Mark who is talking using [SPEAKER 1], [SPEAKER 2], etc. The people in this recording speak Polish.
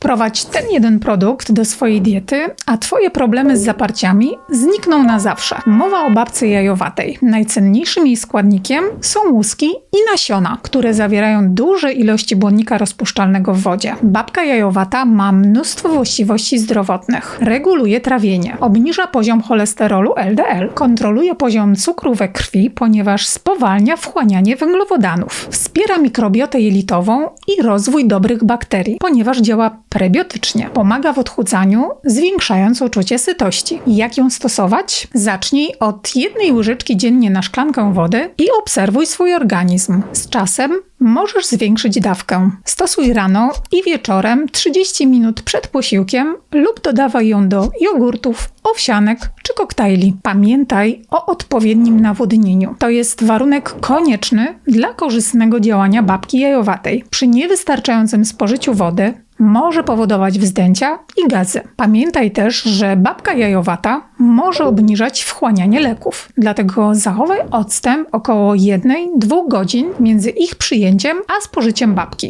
[SPEAKER 1] Wprowadź ten jeden produkt do swojej diety, a Twoje problemy z zaparciami znikną na zawsze. Mowa o babce jajowatej. Najcenniejszym jej składnikiem są łuski i nasiona, które zawierają duże ilości błonnika rozpuszczalnego w wodzie. Babka jajowata ma mnóstwo właściwości zdrowotnych. Reguluje trawienie, obniża poziom cholesterolu LDL, kontroluje poziom cukru we krwi, ponieważ spowalnia wchłanianie węglowodanów. Wspiera mikrobiotę jelitową i rozwój dobrych bakterii, ponieważ działa prebiotycznie. Pomaga w odchudzaniu, zwiększając uczucie sytości. Jak ją stosować? Zacznij od jednej łyżeczki dziennie na szklankę wody i obserwuj swój organizm. Z czasem możesz zwiększyć dawkę. Stosuj rano i wieczorem 30 minut przed posiłkiem lub dodawaj ją do jogurtów, owsianek czy koktajli. Pamiętaj o odpowiednim nawodnieniu. To jest warunek konieczny dla korzystnego działania babki jajowatej. Przy niewystarczającym spożyciu wody może powodować wzdęcia i gazy. Pamiętaj też, że babka jajowata może obniżać wchłanianie leków, dlatego zachowaj odstęp około 1-2 godzin między ich przyjęciem a spożyciem babki.